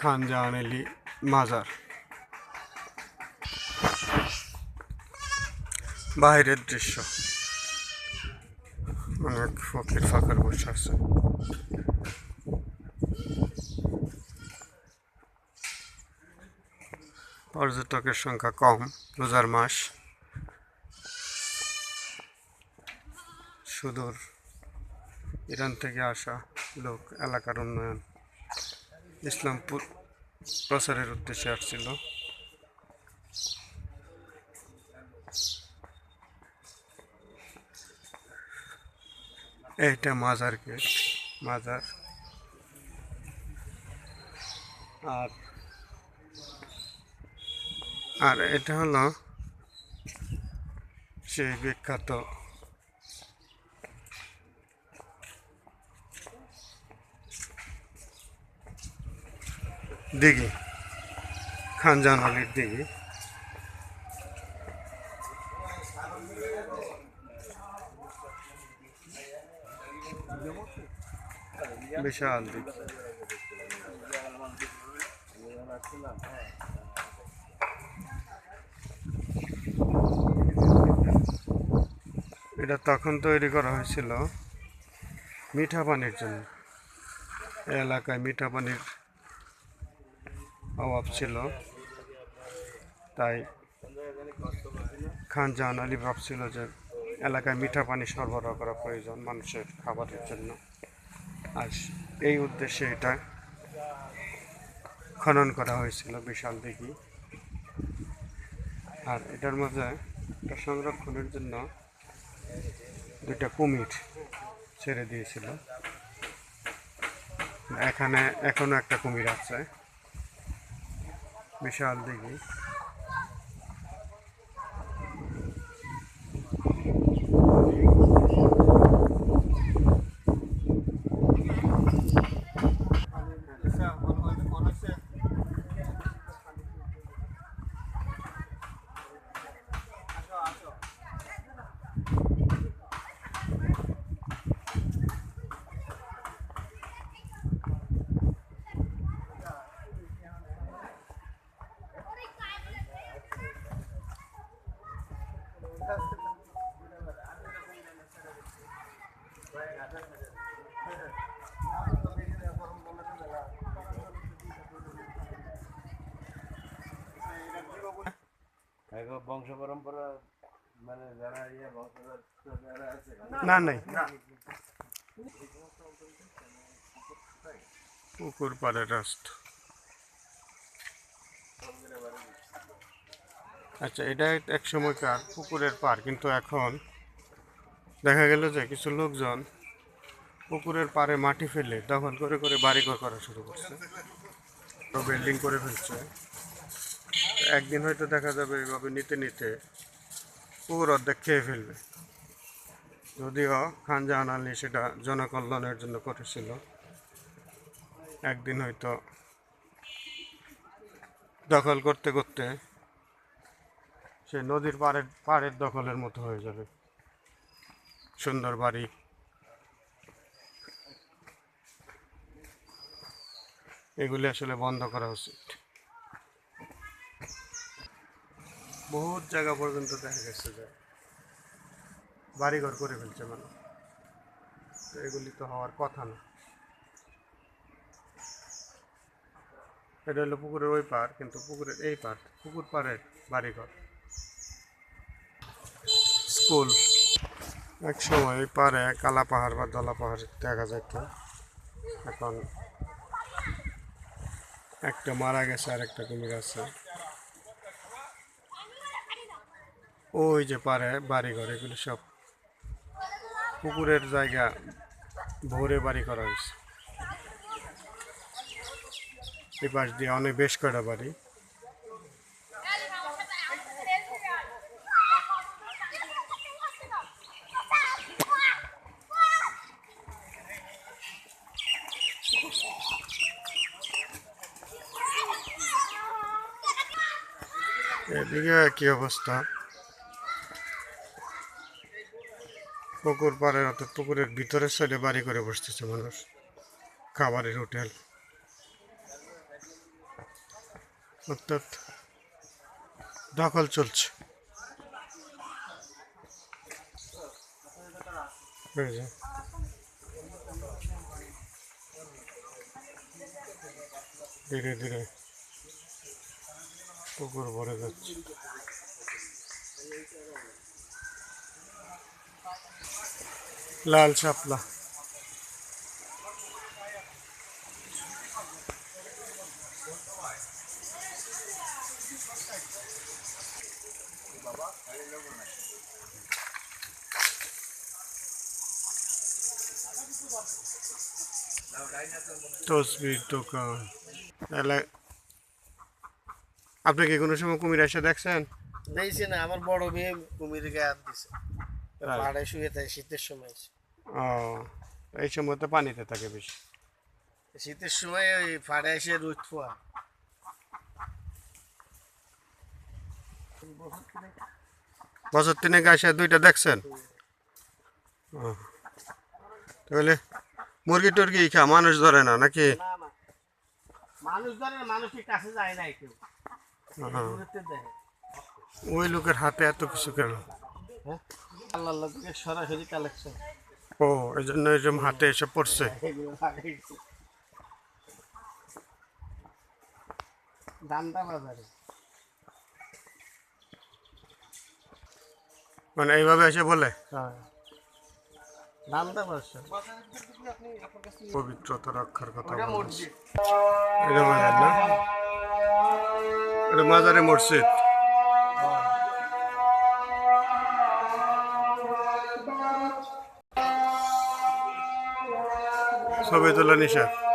খান জাহান আলী মাজার। বাইরের দৃশ্য। অনেক ফকির ফাঁকার বসে আছে। পর্যটকের সংখ্যা কম রোজার মাস। সুদূর ইরান থেকে আসা লোক এলাকার উন্নয়ন। ইসলাম পু- প্রচারের উদ্দেশ্যে আসছিল। এইটা মাজার গেট, মাজার। আর আর এটা হলো সেই বিখ্যাত দিঘি খানজান আলীর দিঘি। বিশাল দিঘি। এটা তখন তৈরি করা হয়েছিল মিঠা পানির জন্য। এলাকায় মিঠা পানির অভাব ছিল। তাই খান জাহান আলী ভাবছিল যে, এলাকায় মিঠা পানি সরবরাহ করা প্রয়োজন মানুষের খাবারের জন্য। আর এই উদ্দেশ্যে এটা খনন করা হয়েছিল বিশাল দিঘি। আর এটার মধ্যে এটা সংরক্ষণের জন্য দুইটা কুমির ছেড়ে দিয়েছিল। এখানে এখনও একটা কুমির আছে। বিশাল দিঘি এখন বংশ পরম্পরা মানে যারা ইয়ে বংশধর যারা আছে না নাই। পুকুর পাড়ের রাস্তা আচ্ছা এটা এক সময়কার পুকুরের পার কিন্তু এখন দেখা গেল যে কিছু লোকজন পুকুরের পাড়ে মাটি ফেলে দখল করে করে বাড়িঘর করা শুরু করছে। বিল্ডিং করে ফেলছে। একদিন হয়তো দেখা যাবে এইভাবে নিতে নিতে পুকুর অর্ধেক খেয়ে ফেলবে। যদিও খান জাহান আলী সেটা জনকল্যাণের জন্য করেছিল। একদিন হয়তো দখল করতে করতে সে নদীর পাড়ের পাড়ের দখলের মতো হয়ে যাবে। সুন্দর বাড়ি। এগুলি আসলে বন্ধ করা উচিত। বহুত জায়গা পর্যন্ত দেখা গেছে যে বাড়িঘর করে ফেলছে মানুষ। তো এগুলি তো হওয়ার কথা না। এটা হলো পুকুরের ওই পার কিন্তু পুকুরের এই পার পুকুর পাড়ের বাড়িঘর। স্কুল। এক সময় এই পারে কালা পাহাড় বা দলা পাহাড় দেখা যেত এখন একটা মারা গেছে আর একটা কুমির আছে ওই যে পারে, বাড়িঘর, এগুলো সব পুকুরের জায়গা ভোরে বাড়ি করা হয়েছে। এই পাশ দিয়ে অনেক বেশ কয়টা বাড়ি। এদিকে কি অবস্থা? পুকুর পাড়ের অর্থাৎ পুকুরের ভিতরের সাইডে বাড়ি করে বসতেছে মানুষ। খাবারের হোটেল। অর্থাৎ দখল চলছে। ধীরে ধীরে পুকুর ভরে যাচ্ছে। লাল শাপলা। তসবির দোকান। আপনি কি কোনো সময় কুমির এসে দেখছেন? দেখছি না, আমার বড় মেয়ে কুমির গায়ে তাই? পাড়ে শুয়ে থাকে শীতের সময়। ও এই সময় তো পানিতে থাকে বেশি। শীতের সময় ওই পাড়ে এসে রোদ ফোয়া বছর তিনেক আসে দুইটা দেখছেন। তাহলে মুরগি টুরগি খা মানুষ ধরে না নাকি? মানুষ ধরে মানুষের কাছে যায় না কেউ। ওই লোকের হাতে এত কিছু কেন? হ্যাঁ? আল্লাহ লোকের সরাসরি কালেকশন ও এই জন্য এরকম হাতে এসে পড়ছে। দামটা বাজারে। মানে এইভাবে এসে বলে? হ্যাঁ। দামটা পবিত্রতা রক্ষার কথা ওটা এটা মাজার না? এটা মাজারে মসজিদ। ছবি তোলা নিষেধ।